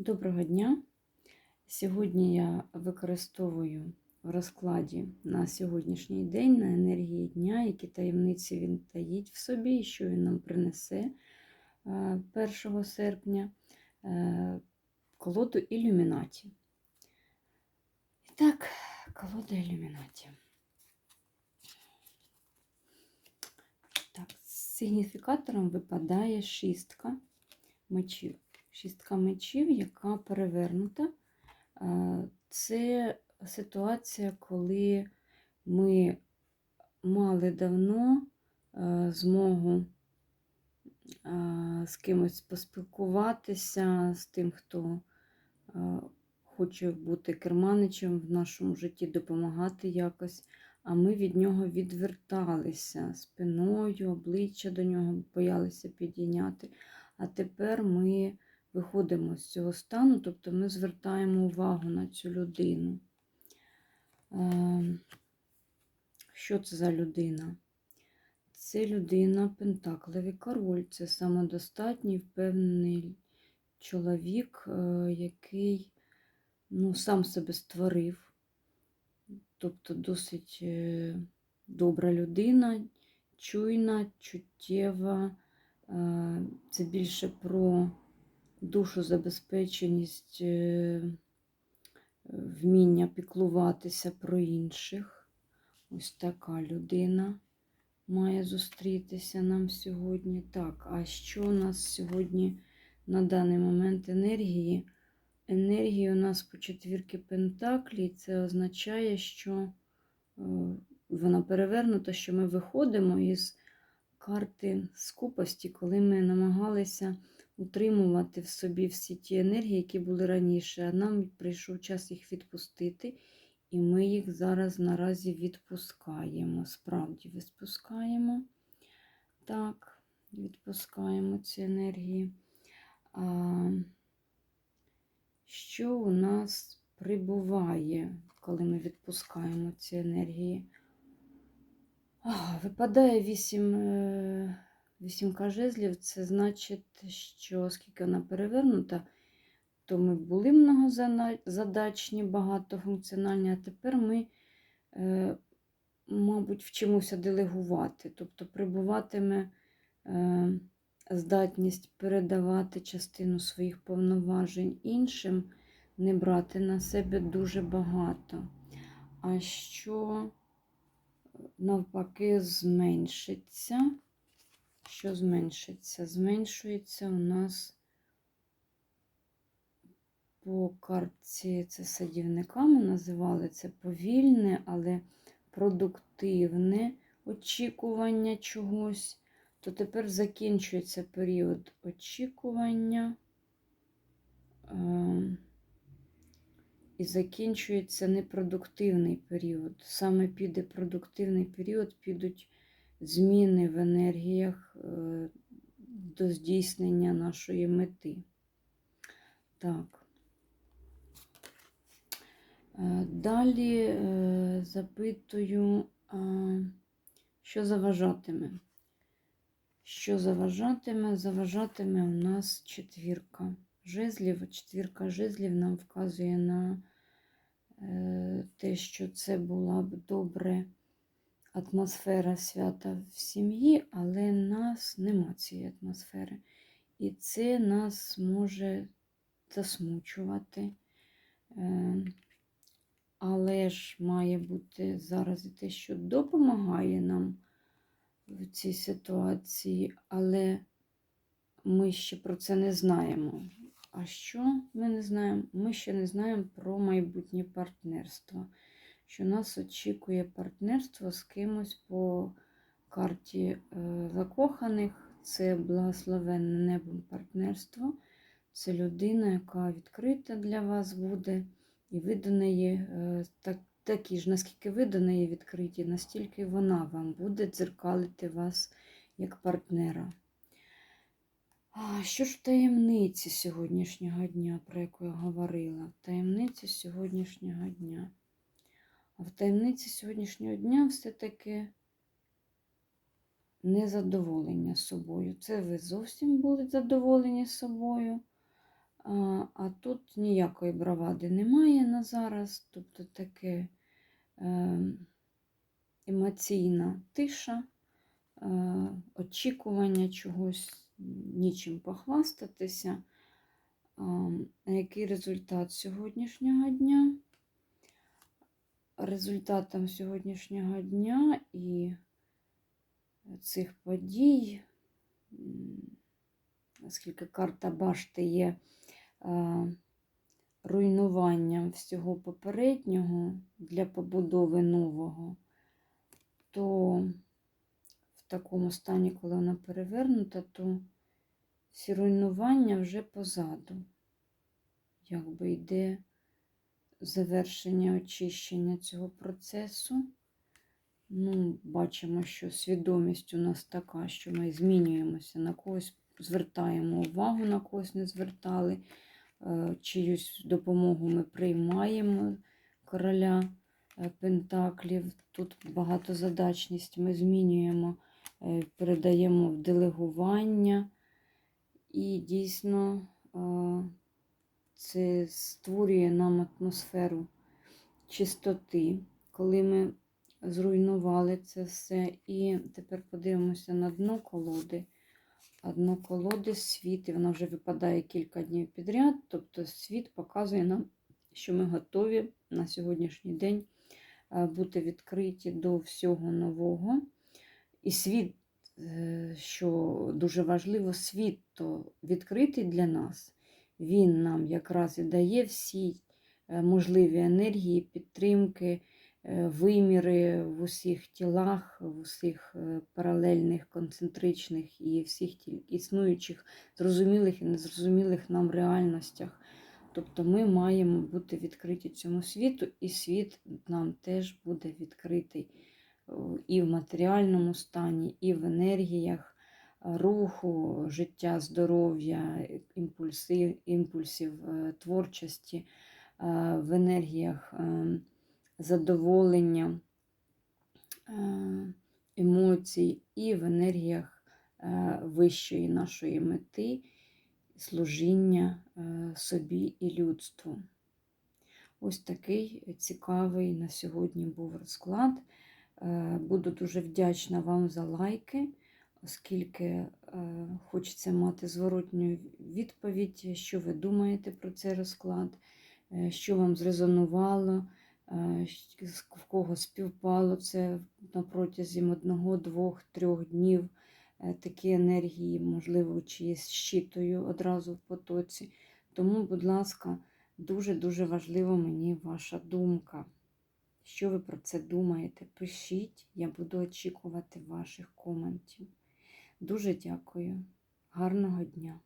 Доброго дня! Сьогодні я використовую в розкладі на сьогоднішній день на енергії дня, які таємниці він таїть в собі, і що він нам принесе е, 1 серпня е, колоду ілюмінаті. І так, колода ілюмінаті. Так, з сигніфікатором випадає шістка мечів. Шістка мечів, яка перевернута. Е, Це ситуація, коли ми мали давно е, змогу е, з кимось поспілкуватися, з тим, хто хоче бути керманичем в нашому житті, допомагати якось. А ми від нього відверталися спиною, обличчя до нього боялися підійняти. А тепер ми виходимо з цього стану, тобто ми звертаємо увагу на цю людину. Що це за людина? Це людина Пентаклевий король, це самодостатній, впевнений чоловік, який ну, сам себе створив, тобто досить е, добра людина, чуйна, чуттєва. Це більше про душу забезпеченість, е, вміння піклуватися про інших. Ось така людина має зустрітися нам сьогодні. Так, а що у нас сьогодні на даний момент енергії? Енергії у нас по четвірки Пентаклі, це означає, що е, вона перевернута, що ми виходимо із карти скупості, коли ми намагалися утримувати в собі всі ті енергії, які були раніше. А нам прийшов час їх відпустити, і ми їх зараз наразі відпускаємо. Справді відпускаємо. Так, відпускаємо ці енергії. А, Що у нас прибуває, коли ми відпускаємо ці енергії? А, Випадає вісім. Е, Вісімка жезлів це значить, що оскільки вона перевернута, то ми були многозадачні, багатофункціональні, а тепер ми, е, мабуть, вчимося делегувати, тобто прибуватиме е, здатність передавати частину своїх повноважень іншим, не брати на себе дуже багато. А що навпаки зменшиться що зменшиться? Зменшується у нас по картці це садівниками називали це повільне, але продуктивне очікування чогось, то тепер закінчується період очікування. Ем, і закінчується непродуктивний період. Саме піде продуктивний період, підуть зміни в енергіях е, до здійснення нашої мети. Так. Е, далі е, запитую, що заважатиме? Що заважатиме? Заважатиме у нас четвірка жезлів. Четвірка жезлів нам вказує на те, що це була б добре атмосфера свята в сім'ї, але нас нема цієї атмосфери. І це нас може засмучувати. Е, але ж має бути зараз і те, що допомагає нам в цій ситуації, але ми ще про це не знаємо. А що ми не знаємо? Ми ще не знаємо про майбутнє партнерство що нас очікує партнерство з кимось по карті е, закоханих. Це благословенне небом партнерство. Це людина, яка відкрита для вас буде, і ви до неї е, так, такі ж, наскільки ви до неї відкриті, настільки вона вам буде дзеркалити вас як партнера. А Що ж таємниці сьогоднішнього дня, про яку я говорила? Таємниці сьогоднішнього дня. В таємниці сьогоднішнього дня все-таки незадоволення собою. Це ви зовсім були задоволені собою. А, а тут ніякої бравади немає на зараз, тобто таке е, емоційна тиша, е, очікування чогось, нічим похвастатися. А, який результат сьогоднішнього дня? Результатом сьогоднішнього дня і цих подій, оскільки карта башти є а, руйнуванням всього попереднього для побудови нового, то в такому стані, коли вона перевернута, то всі руйнування вже позаду. Якби йде завершення очищення цього процесу. Ну, бачимо, що свідомість у нас така, що ми змінюємося, на когось звертаємо увагу, на когось не звертали, е, чиюсь допомогу ми приймаємо короля е, Пентаклів. Тут багатозадачність ми змінюємо, е, передаємо в делегування. І дійсно це створює нам атмосферу чистоти, коли ми зруйнували це все. І тепер подивимося на дно колоди. А дно колоди світ, і вона вже випадає кілька днів підряд. Тобто світ показує нам, що ми готові на сьогоднішній день е, бути відкриті до всього нового. І світ, е, що дуже важливо, світ то відкритий для нас. Він нам якраз і дає всі е, можливі енергії, підтримки, е, виміри в усіх тілах, в усіх е, паралельних, концентричних і всіх існуючих, зрозумілих і незрозумілих нам реальностях. Тобто ми маємо бути відкриті цьому світу, і світ нам теж буде відкритий і в матеріальному стані, і в енергіях руху, життя, здоров'я, імпульси, імпульсів е, творчості, е, в енергіях е, задоволення, емоцій і в енергіях вищої нашої мети, служіння собі і людству. Ось такий цікавий на сьогодні був розклад. Буду дуже вдячна вам за лайки, оскільки е, хочеться мати зворотню відповідь, що ви думаєте про цей розклад, е, що вам зрезонувало, е, в кого співпало це протязі одного, двох, трьох днів. Такі енергії, можливо, чиїсь щитою одразу в потоці. Тому, будь ласка, дуже-дуже важлива мені ваша думка. Що ви про це думаєте? Пишіть, я буду очікувати ваших коментів. Дуже дякую. Гарного дня!